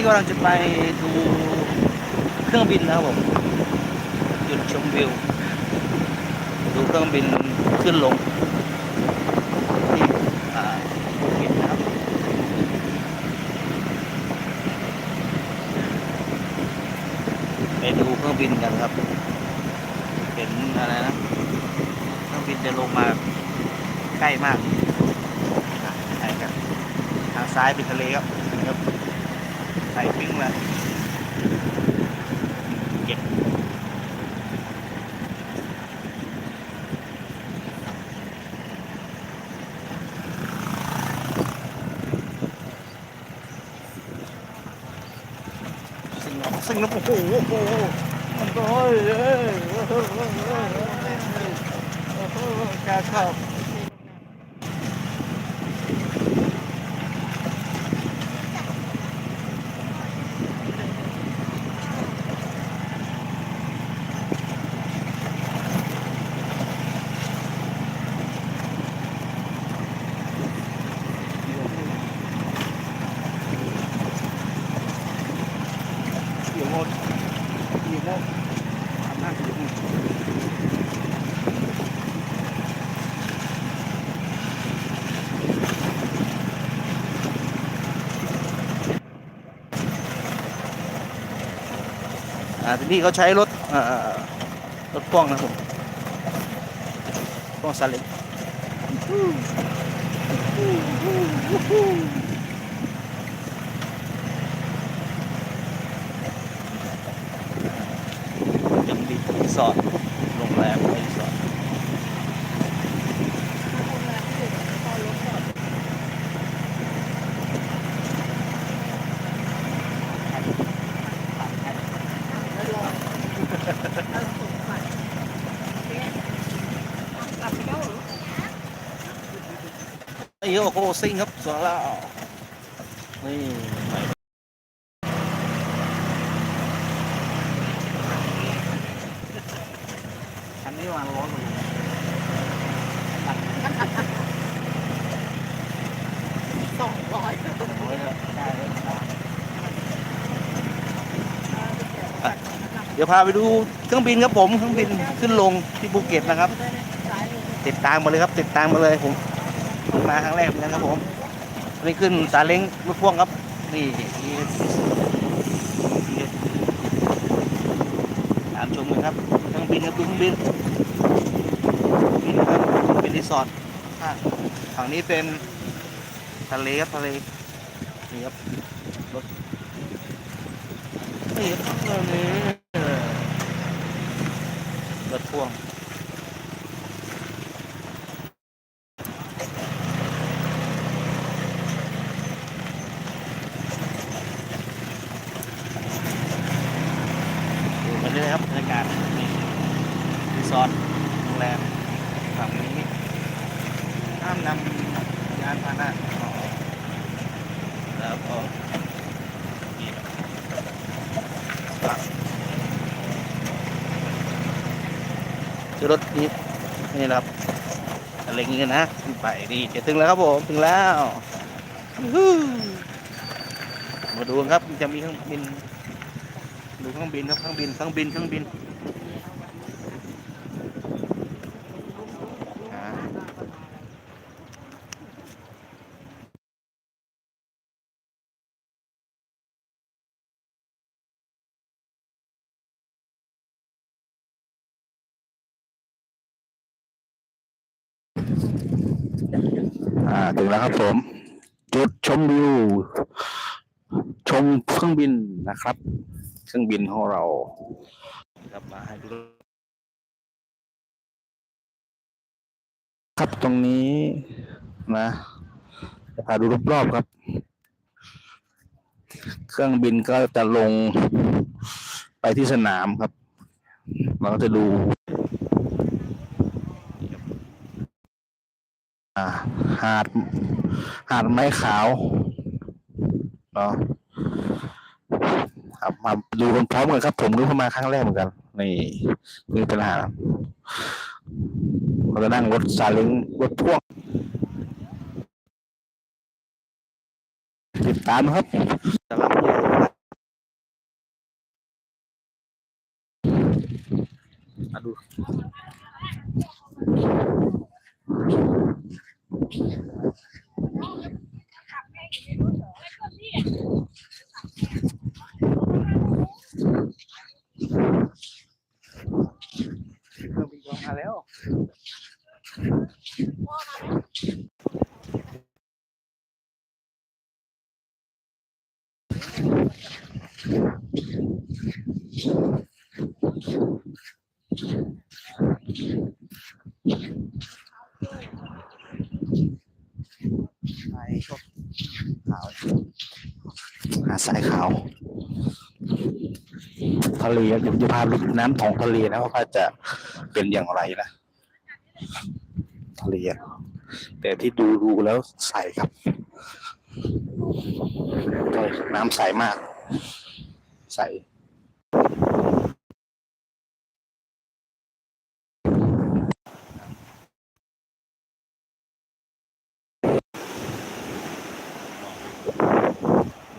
นี้กำลังจะไปดูเครื่องบินนะครับผมจุดชมวิว ดูเครื่องบินขึ้นลงที่ภูเก็ตนะครับไปดูเครื่องบินกันครับ เห็นอะไรนะเครื่องบินจะลงมาใกล้มากใช่ครับทางซ้ายเป็นทะเลครับ นะครับใส่ปิ้งมาเก็บสิ่งน้ำสิ่งน้ำโอ้โหโอ้โหมันก็เฮ้ยเอ้ยโอ้โหโอ้โหโอ้โหกาเข้า เดี๋ยวหมดเดี๋ยวหมดทำหน้าเดี๋ยวหมด พี่เขาใช้รถรถพ่วงนะผมพ่วงซาเล้งยังดีสอดทโรงแรมรีสอร์ท นี่โอ้โหซิ่งครับสวยแล้วนี่คันนี้มาณร้อยกว่าโลสองร้อยร้อยได้เดี๋ยวพาไปดูเครื่องบินครับผมเครื่องบินขึ้นลงที่ภูเก็ตนะครับ ติดตามมาเลยครับ ติดตามมาเลยผม มาครั้งแรกเหมือนกันครับผมนนี้ขึ้นซาเล้งรถพ่วงครับ นี่นี่ตามชมกันครับเครื่องบินครับดูเครื่องบินนี่นะครับเป็นรีสอร์ทฝั่งนี้เป็นทะเลครับทะเลนี่ครับรถนี่ครับเรื่องนี้รถพ่วง ดูไปเรื่อยครับบรรยากาศนี่รีสอร์ทโรงแรมฝั่งนี้ห้ามนำยานพาหนะออกแล้วก็นี่ฝั่ง คือรถนี้นี่นะครับอะไรเงี้ยนะขึ้นไปดีจะถึงแล้วครับผมถึงแล้วมาดูครับจะมีเครื่องบิน ดูเครื่องบินครับเครื่องบินเครื่องบินเครื่องบิน อ่าถึงแล้วครับผม จุดชมวิว ชมเครื่องบินนะครับ เครื่องบินของเราครับมาให้ดูครับตรงนี้นะจะพาดูรอบๆครับ เครื่องบินก็จะลงไปที่สนามครับ เราก็จะดู อ่า หาด หาดไม้ขาวเนาะครับมาดูกันพร้อมกันครับ ผมก็เพิ่งมาครั้งแรกเหมือนกันนี่มีปัญหาเราจะนั่งรถซาเล้งรถพ่วงติดตามนะครับสำหรับ ดู เครื่องบินกองมาแล้ว สายขาวหาสายขาวทะเลเดี๋ยวจะพาไปดูน้ำของทะเลนะว่าจะเป็นอย่างไรนะทะเลแต่ที่ดูดูแล้วใสครับน้ำใสมาก ใส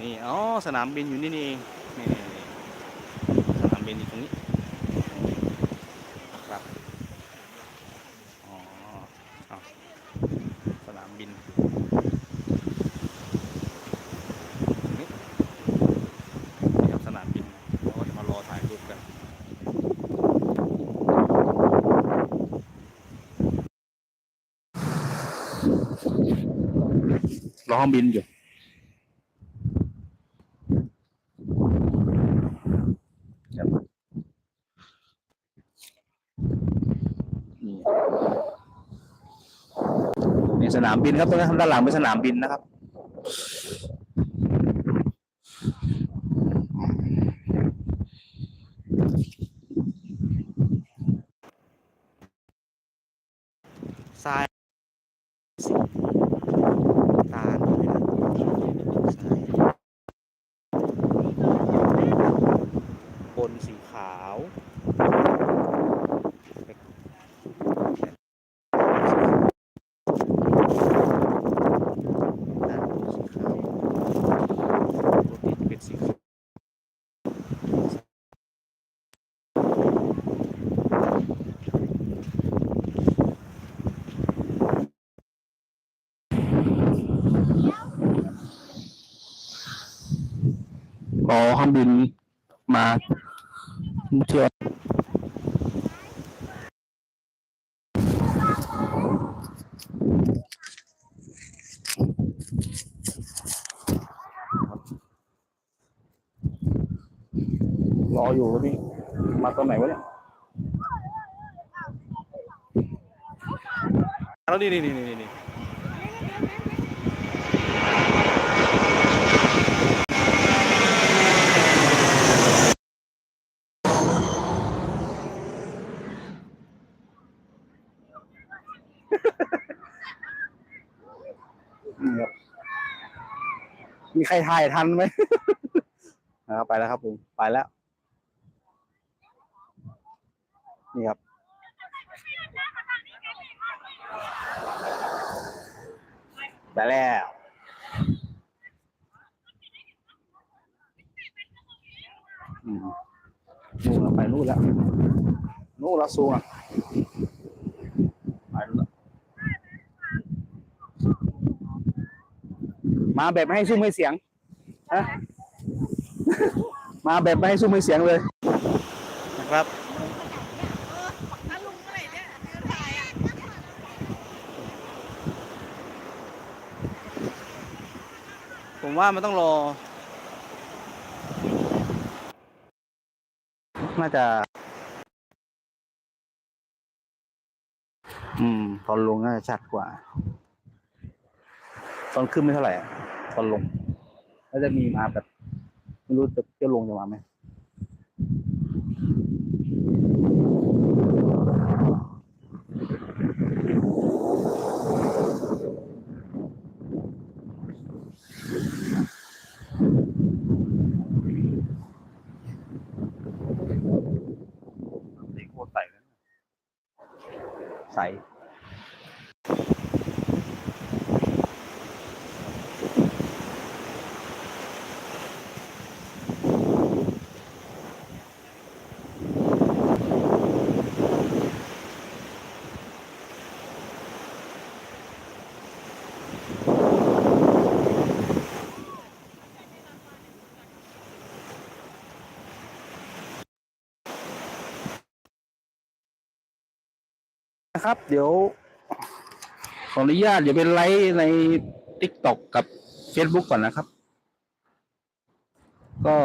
นี่อ๋อสนามบินอยู่นี่นี่เองนี่สนามบินอยู่ตรงนี้ครับอ๋อเอาสนามบินนี่นี่ครับสนามบินเราก็จะมารอถ่ายรูปกันรอห้องบินอยู่ นี่สนามบินครับตรงนั้นด้านหลังเป็นสนามบินนะครับ ทรายสีตาลทรายบนสีขาว ด้านบนสีขาวรถติดเป็นสีขาว รอเครื่องบินมาเที่ยวรออยู่นี่ มาตอนไหนวะเนี่ยแล้วนี่นี่นี่นี่นี่ มีใครถ่ายทันไหมนะครับไปแล้วครับผมไปแล้ว นี่ครับ ไปแล้วอืมนู่นเราไปนู่นแล้วนู่นเราสูงอะไปนู่นแล้ว มาแบบไม่ให้ซุ้มให้เสียงฮะมาแบบไม่ให้ซุ้มให้เสียงเลยนะครับถ้าลุงเมื่อไหร่เนี่ยเดินถ่ายอะผมว่ามันต้องรอ น่าจะ อืม ตอนลงน่าจะชัดกว่า ตอนขึ้นไม่เท่าไหร่อะ ตอนลง แล้วจะมีมาแบบ ไม่รู้จะจะลงจะมาไหม นะครับ เดี๋ยว ขออนุญาตเดี๋ยวเป็นไลฟ์ในทิกตอกกับ Facebook ก่อนนะครับ ก็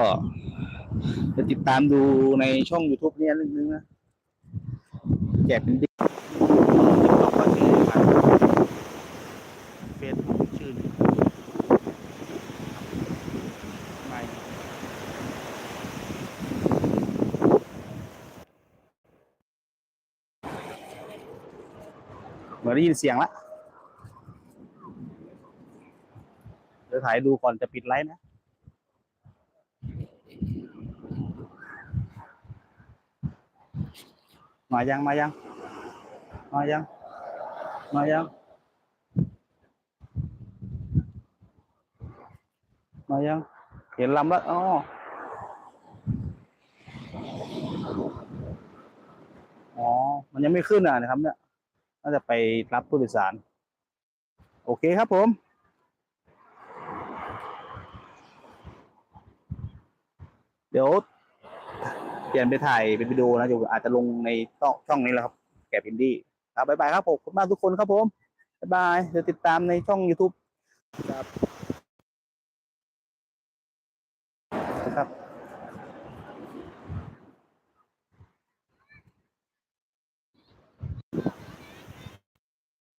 จะติดตามดูในช่อง YouTube เนี่ยนิดนึงนะแจกเป็นดิ ติ๊กต็อกก็ชื่อมันเฟซบุ๊กชื่อหนึ่งไม่ เห มือนได้ยินเสียงละเดี๋ยวถ่ายดูก่อนจะปิดไลฟ์นะมายังมายังมายังมายังมายังเห็นลำแล้วอ๋ออ๋อ มันยังไม่ขึ้นอะนะครับเนี่ย น่าจะไปรับผู้โดยสาร โอเคครับผม เดี๋ยวเปลี่ยนไปถ่ายเป็นวิดีโอนะเดี๋ยวอาจจะลงในช่องนี้แล้วครับ แกพินดี้ครับบ๊ายบายครับผมขอบคุณมากทุกคนครับผมบ๊ายบายเดี๋ยวติดตามในช่อง YouTube ครับ